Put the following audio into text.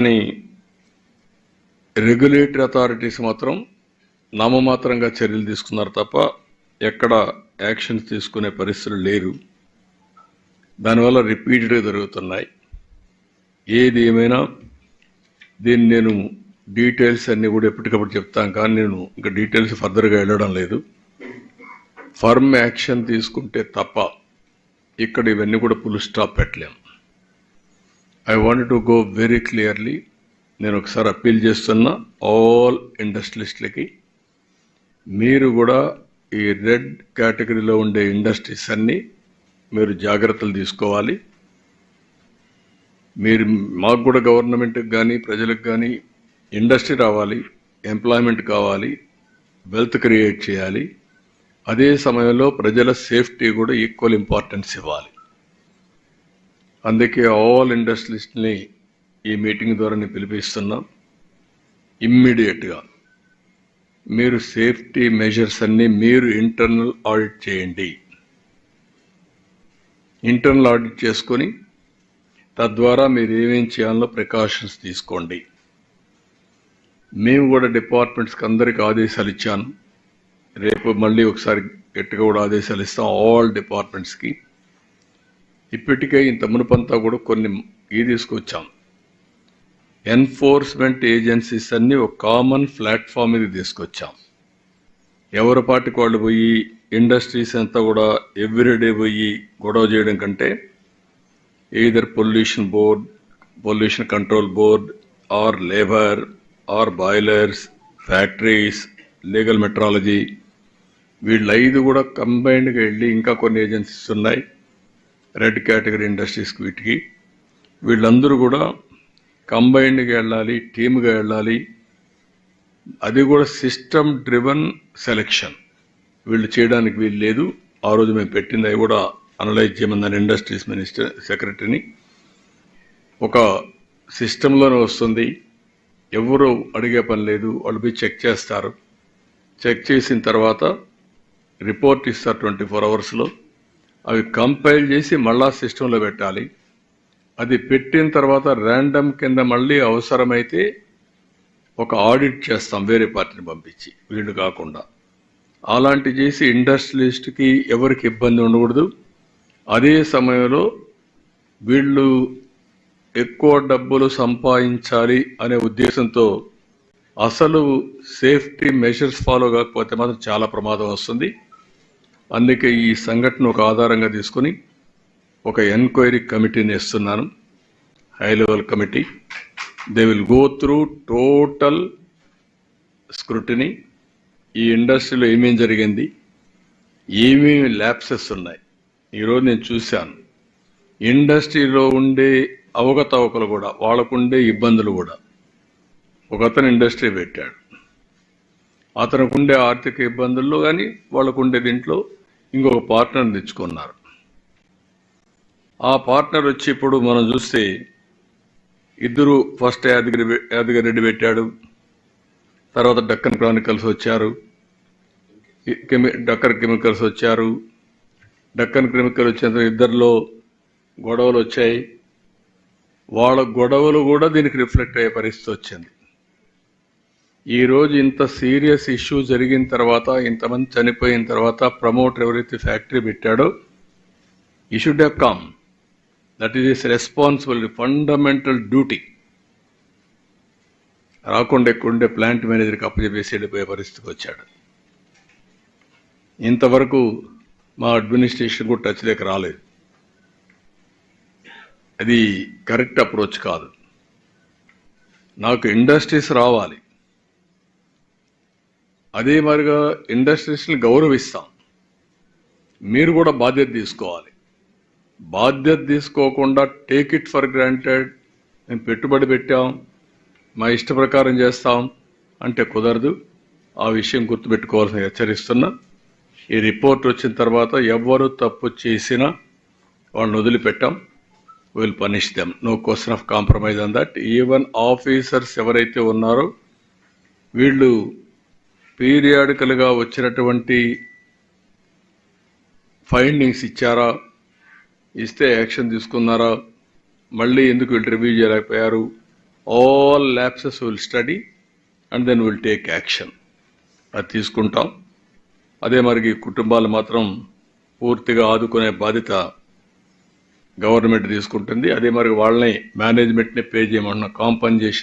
కానీ regulatory authorities మాత్రం నామమాత్రంగా చర్యలు తీసుకున్నారు తప్ప ఎక్కడ యాక్షన్స్ తీసుకునే పరిస్థితులు లేరు. దానివల్ల రిపీటెడ్గా జరుగుతున్నాయి. ఏది ఏమైనా దీన్ని నేను డీటెయిల్స్ అన్నీ కూడా ఎప్పటికప్పుడు చెప్తాను కానీ నేను ఇంకా డీటెయిల్స్ ఫర్దర్గా వెళ్ళడం లేదు. ఫర్మ్ యాక్షన్ తీసుకుంటే తప్ప ఇక్కడ ఇవన్నీ కూడా ఫుల్ స్టాప్ పెట్టలేము I want to go very clearly నేను ఒకసారి అప్పీల్ చేస్తున్నా ఆల్ ఇండస్ట్రిస్ట్లకి మీరు కూడా ఈ రెడ్ కేటగిరీలో ఉండే ఇండస్ట్రీస్ అన్నీ మీరు జాగ్రత్తలు తీసుకోవాలి. మీరు మాకు కూడా గవర్నమెంట్కి కానీ ప్రజలకు కానీ ఇండస్ట్రీ రావాలి ఎంప్లాయ్మెంట్ కావాలి వెల్త్ క్రియేట్ చేయాలి. అదే సమయంలో ప్రజల సేఫ్టీ కూడా ఈక్వల్ ఇంపార్టెన్స్ ఇవ్వాలి. అందుకే ఆల్ ఇండస్ట్రీస్ని ఈ మీటింగ్ ద్వారా నేను పిలిపిస్తున్నాం. ఇమ్మీడియట్గా మీరు సేఫ్టీ మెజర్స్ అన్నీ మీరు ఇంటర్నల్ ఆడిట్ చేయండి. ఇంటర్నల్ ఆడిట్ చేసుకొని తద్వారా మీరు ఏమేం చేయాలో ప్రికాషన్స్ తీసుకోండి. మేము కూడా డిపార్ట్మెంట్స్కి అందరికి ఆదేశాలు ఇచ్చాను. రేపు మళ్ళీ ఒకసారి గట్టిగా కూడా ఆదేశాలు ఇస్తాం ఆల్ డిపార్ట్మెంట్స్కి ఇప్పటికే ఇంత మునుపంతా కూడా కొన్ని ఈ తీసుకొచ్చాం. ఎన్ఫోర్స్మెంట్ ఏజెన్సీస్ అన్ని ఒక కామన్ ప్లాట్ఫామ్ ఇది తీసుకొచ్చాం. ఎవరి పాటికి వాళ్ళు పోయి ఇండస్ట్రీస్ అంతా కూడా ఎవ్రీడే పోయి గొడవ చేయడం కంటే either pollution board pollution control board or labour or boilers factories legal metrology వీళ్ళ ఐదు కూడా కంబైన్డ్గా వెళ్ళి ఇంకా కొన్ని ఏజెన్సీస్ ఉన్నాయి. రెడ్ కేటగిరీ ఇండస్ట్రీస్కి వీటికి. వీళ్ళందరూ కూడా కంబైన్డ్గా వెళ్ళాలి టీమ్గా వెళ్ళాలి. అది కూడా సిస్టమ్ డ్రివన్ సెలెక్షన్. వీళ్ళు చేయడానికి వీలు లేదు. ఆ రోజు మేము పెట్టింది అవి కూడా అనలైజ్ చేయమన్నాను ఇండస్ట్రీస్ మినిస్టర్ సెక్రటరీని. ఒక సిస్టంలోనే వస్తుంది. ఎవరు అడిగే పని లేదు. వాళ్ళు పోయి చెక్ చేస్తారు. చెక్ చేసిన తర్వాత రిపోర్ట్ ఇస్తారు ట్వంటీ ఫోర్ అవర్స్లో. అవి కంపైల్ చేసి మళ్ళా సిస్టంలో పెట్టాలి. అది పెట్టిన తర్వాత ర్యాండమ్ కింద మళ్ళీ అవసరమైతే ఒక ఆడిట్ చేస్తాం వేరే పార్టీని పంపించి వీళ్ళు కాకుండా. అలాంటి చేసి ఇండస్ట్రియలిస్ట్కి ఎవరికి ఇబ్బంది ఉండకూడదు. అదే సమయంలో వీళ్ళు ఎక్కువ డబ్బులు సంపాదించాలి అనే ఉద్దేశంతో అసలు సేఫ్టీ మెషర్స్ ఫాలో కాకపోతే మాత్రం చాలా ప్రమాదం వస్తుంది. అందుకే ఈ సంఘటన ఒక ఆధారంగా తీసుకొని ఒక ఎంక్వైరీ కమిటీని ఇస్తున్నాను high level committee. They will go through total scrutiny ఈ ఇండస్ట్రీలో ఏమేం జరిగింది? ఏమేమి ల్యాప్సెస్ ఉన్నాయి? ఈరోజు నేను చూశాను. ఇండస్ట్రీలో ఉండే అవకతవకలు కూడా వాళ్ళకుండే ఇబ్బందులు కూడా ఒక అతను ఇండస్ట్రీ పెట్టాడు. అతనికి ఉండే ఆర్థిక ఇబ్బందుల్లో కానీ వాళ్ళకుండే దీంట్లో ఇంకొక పార్ట్నర్ తెచ్చుకున్నారు. ఆ పార్ట్నర్ వచ్చి ఇప్పుడు మనం చూస్తే ఇద్దరు ఫస్ట్ యాదగిరి యాదగిరి రెడ్డి పెట్టాడు. తర్వాత డక్కన్ క్రానికల్స్ వచ్చారు. కెమి డక్కన్ కెమికల్స్ వచ్చారు. డక్కన్ కెమికల్ వచ్చిన ఇద్దరిలో గొడవలు వచ్చాయి. వాళ్ళ గొడవలు కూడా దీనికి రిఫ్లెక్ట్ అయ్యే పరిస్థితి వచ్చింది. ఈరోజు ఇంత సీరియస్ ఇష్యూ జరిగిన తర్వాత ఇంతమంది చనిపోయిన తర్వాత ప్రమోటర్ ఎవరైతే ఫ్యాక్టరీ పెట్టాడో ఈ should have come that is is responsibility fundamental duty. రాకుండా ఎక్కువ ఉండే ప్లాంట్ మేనేజర్కి అప్పచెప్పేసి వెళ్ళిపోయే పరిస్థితికి వచ్చాడు. ఇంతవరకు మా అడ్మినిస్ట్రేషన్ కూడా టచ్ లేక రాలేదు. అది కరెక్ట్ అప్రోచ్ కాదు. నాకు ఇండస్ట్రీస్ రావాలి. అదే మరిగా ఇండస్ట్రీస్ని గౌరవిస్తాం. మీరు కూడా బాధ్యత తీసుకోవాలి. బాధ్యత తీసుకోకుండా టేక్ ఇట్ ఫర్ గ్రాంటెడ్ మేము పెట్టుబడి పెట్టాం మా ఇష్ట ప్రకారం చేస్తాం అంటే కుదరదు. ఆ విషయం గుర్తుపెట్టుకోవాల్సిన హెచ్చరిస్తున్నా. ఈ రిపోర్ట్ వచ్చిన తర్వాత ఎవరు తప్పు చేసినా వాళ్ళని వదిలిపెట్టాం. Will punish them no question of compromise on that even officers ఎవరైతే ఉన్నారో వీళ్ళు పీరియాడికల్గా వచ్చినటువంటి ఫైండింగ్స్ ఇచ్చారా? ఇస్తే యాక్షన్ తీసుకున్నారా? మళ్ళీ ఎందుకు వీళ్ళు రివ్యూ చేయలేకపోయారు? All lapses will study and then will take action. అది తీసుకుంటాం. అదే మరి కుటుంబాలు మాత్రం పూర్తిగా ఆదుకునే బాధ్యత గవర్నమెంట్ తీసుకుంటుంది. అదే మరి వాళ్ళని మేనేజ్మెంట్ని పే చేయమన్న కాంపన్సేషన్